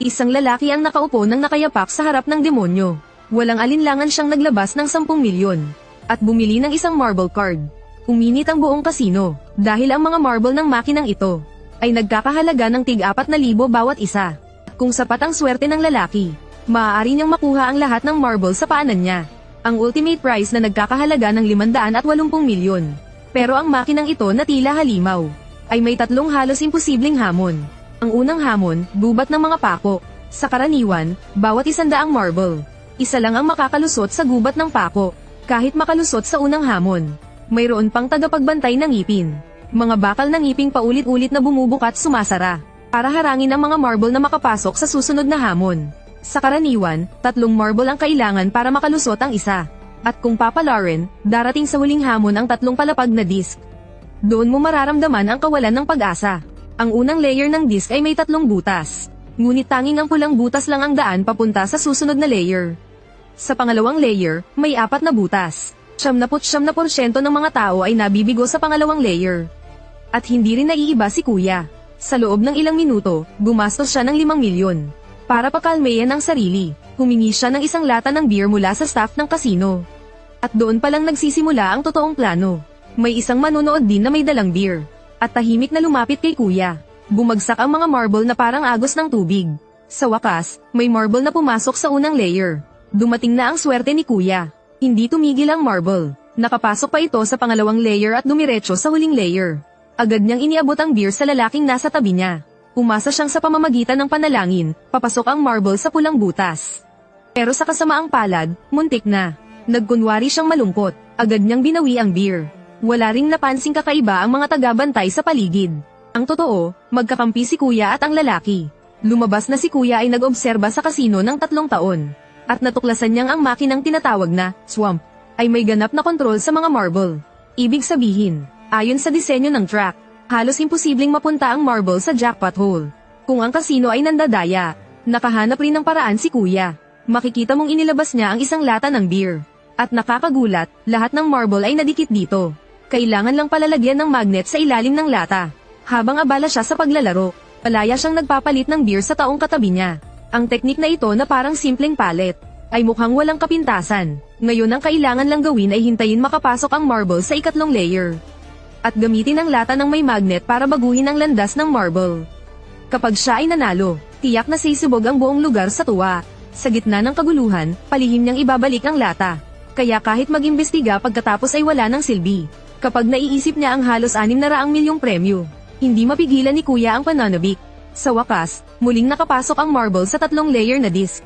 Isang lalaki ang nakaupo ng nakayapak sa harap ng demonyo. Walang alinlangan siyang naglabas ng 10 milyon. At bumili ng isang marble card. Uminit ang buong kasino, dahil ang mga marble ng makinang ito, ay nagkakahalaga ng tig 4,000 bawat isa. Kung sapat ang swerte ng lalaki, maaari niyang makuha ang lahat ng marble sa paanan niya. Ang ultimate prize na nagkakahalaga ng 580 milyon. Pero ang makinang ito na tila halimaw, ay may tatlong halos imposibleng hamon. Ang unang hamon, gubat ng mga pako. Sa karaniwan, bawat isandaang marble, isa lang ang makakalusot sa gubat ng pako. Kahit makalusot sa unang hamon, mayroon pang tagapagbantay ng ngipin. Mga bakal ng ngipin paulit-ulit na bumubukat sumasara, para harangin ang mga marble na makapasok sa susunod na hamon. Sa karaniwan, tatlong marble ang kailangan para makalusot ang isa. At kung papalarin, darating sa huling hamon ang tatlong palapag na disc. Doon mo mararamdaman ang kawalan ng pag-asa. Ang unang layer ng disc ay may tatlong butas. Ngunit tanging ang pulang butas lang ang daan papunta sa susunod na layer. Sa pangalawang layer, may apat na butas. 79% ng mga tao ay nabibigo sa pangalawang layer. At hindi rin naiiba si kuya. Sa loob ng ilang minuto, gumastos siya ng 5 milyon. Para pakalmeyan ang sarili, humingi siya ng isang lata ng beer mula sa staff ng kasino. At doon palang nagsisimula ang totoong plano. May isang manonood din na may dalang beer. At tahimik na lumapit kay kuya. Bumagsak ang mga marble na parang agos ng tubig. Sa wakas, may marble na pumasok sa unang layer. Dumating na ang swerte ni kuya. Hindi tumigil ang marble. Nakapasok pa ito sa pangalawang layer at dumiretso sa huling layer. Agad niyang iniabot ang beer sa lalaking nasa tabi niya. Umasa siyang sa pamamagitan ng panalangin, papasok ang marble sa pulang butas. Pero sa kasamaang palad, muntik na. Nagkunwari siyang malungkot, agad niyang binawi ang beer. Wala ring napansing kakaiba ang mga tagabantay sa paligid. Ang totoo, magkakampi si kuya at ang lalaki. Lumabas na si kuya ay nag-obserba sa kasino ng tatlong taon. At natuklasan niyang ang makinang tinatawag na swamp ay may ganap na kontrol sa mga marble. Ibig sabihin, ayon sa disenyo ng track, halos imposibleng mapunta ang marble sa jackpot hole. Kung ang kasino ay nandadaya, nakahanap rin ng paraan si kuya. Makikita mong inilabas niya ang isang lata ng beer. At nakakagulat, lahat ng marble ay nadikit dito. Kailangan lang palalagyan ng magnet sa ilalim ng lata. Habang abala siya sa paglalaro, palaya siyang nagpapalit ng beer sa taong katabi niya. Ang teknik na ito na parang simpleng palet, ay mukhang walang kapintasan. Ngayon ang kailangan lang gawin ay hintayin makapasok ang marble sa ikatlong layer. At gamitin ang lata ng may magnet para baguhin ang landas ng marble. Kapag siya ay nanalo, tiyak na sisibog ang buong lugar sa tuwa. Sa gitna ng kaguluhan, palihim niyang ibabalik ang lata. Kaya kahit mag-imbestiga pagkatapos ay wala ng silbi. Kapag naiisip niya ang halos 600 milyong premyo, hindi mapigilan ni kuya ang pananabik. Sa wakas, muling nakapasok ang marble sa tatlong layer na disc.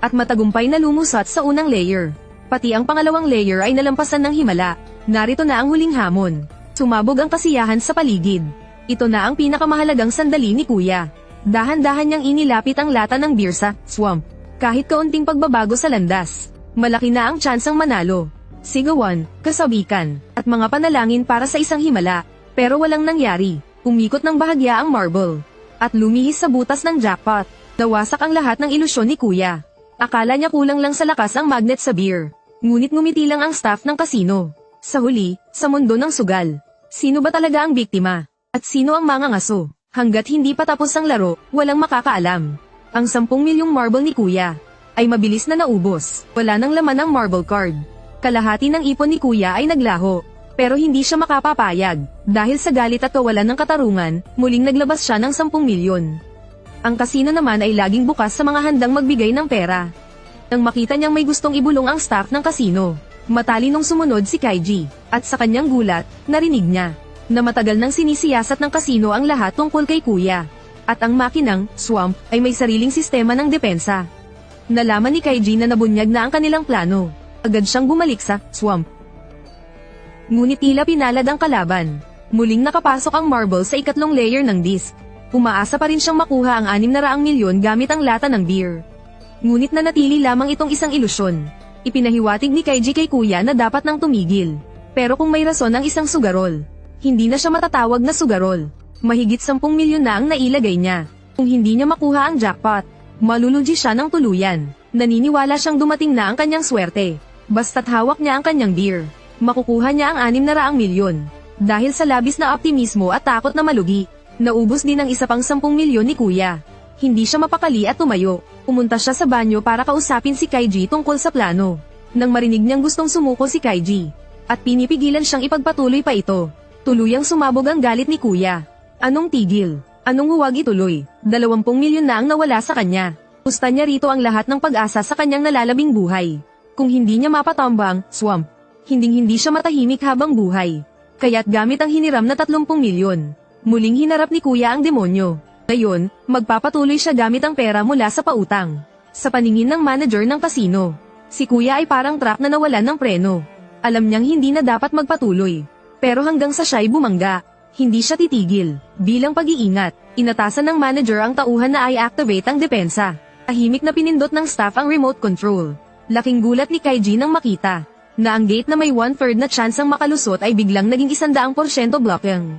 At matagumpay na lumusat sa unang layer. Pati ang pangalawang layer ay nalampasan ng himala. Narito na ang huling hamon. Sumabog ang kasiyahan sa paligid. Ito na ang pinakamahalagang sandali ni kuya. Dahan-dahan niyang inilapit ang lata ng beer sa swamp. Kahit kaunting pagbabago sa landas, malaki na ang tsansang manalo. Sigawan, kasabikan, at mga panalangin para sa isang himala. Pero walang nangyari. Umikot ng bahagya ang marble. At lumihis sa butas ng jackpot. Nawasak ang lahat ng ilusyon ni kuya. Akala niya kulang lang sa lakas ang magnet sa beer. Ngunit ngumiti lang ang staff ng kasino. Sa huli, sa mundo ng sugal. Sino ba talaga ang biktima? At sino ang mga ngaso? Hanggat hindi pa tapos ang laro, walang makakaalam. Ang 10 milyong marble ni kuya ay mabilis na naubos. Wala nang laman ang marble card. Kalahati ng ipon ni kuya ay naglaho. Pero hindi siya makapapayag. Dahil sa galit at kawalan ng katarungan, muling naglabas siya ng 10 milyon. Ang kasino naman ay laging bukas sa mga handang magbigay ng pera. Nang makita niyang may gustong ibulong ang staff ng kasino, matalinong sumunod si Kaiji, at sa kanyang gulat, narinig niya, na matagal nang sinisiyasat ng kasino ang lahat tungkol kay kuya. At ang makinang, swamp, ay may sariling sistema ng depensa. Nalaman ni Kaiji na nabunyag na ang kanilang plano. Agad siyang bumalik sa swamp. Ngunit tila pinalad ang kalaban. Muling nakapasok ang marble sa ikatlong layer ng disc. Umaasa pa rin siyang makuha ang 600 milyon gamit ang lata ng beer. Ngunit nanatili lamang itong isang ilusyon. Ipinahiwatig ni Kaiji kay kuya na dapat nang tumigil. Pero kung may rason ang isang sugarol, hindi na siya matatawag na sugarol. Mahigit 10 milyon na ang nailagay niya. Kung hindi niya makuha ang jackpot, malulugi siya ng tuluyan. Naniniwala siyang dumating na ang kanyang swerte. Basta't hawak niya ang kanyang beer, makukuha niya ang 600 milyon. Dahil sa labis na optimismo at takot na malugi, naubos din ang isa pang 10 milyon ni kuya. Hindi siya mapakali at tumayo. Pumunta siya sa banyo para kausapin si Kaiji tungkol sa plano. Nang marinig niyang gustong sumuko si Kaiji. At pinipigilan siyang ipagpatuloy pa ito. Tuluyang sumabog ang galit ni kuya. Anong tigil? Anong huwag ituloy? Dalawampung milyon na ang nawala sa kanya. Gusta niya rito ang lahat ng pag-asa sa kanyang nalalabing buhay. Kung hindi niya mapatambang, swamp. Hinding-hindi siya matahimik habang buhay. Kaya't gamit ang hiniram na 30 milyon. Muling hinarap ni kuya ang demonyo. Ngayon, magpapatuloy siya gamit ang pera mula sa pautang. Sa paningin ng manager ng kasino, si kuya ay parang truck na nawalan ng preno. Alam niyang hindi na dapat magpatuloy. Pero hanggang sa siya'y bumangga, hindi siya titigil. Bilang pag-iingat, inatasan ng manager ang tauhan na i-activate ang depensa. Tahimik na pinindot ng staff ang remote control. Laking gulat ni Kaiji nang makita na ang gate na may one-third na chance ang makalusot ay biglang naging isandaang porsyento blocking.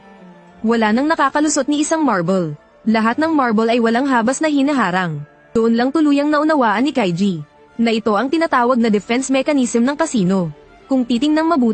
Wala nang nakakalusot ni isang marble. Lahat ng marble ay walang habas na hinaharang. Doon lang tuluyang naunawaan ni Kaiji na ito ang tinatawag na defense mechanism ng kasino. Kung titingnang mabuti,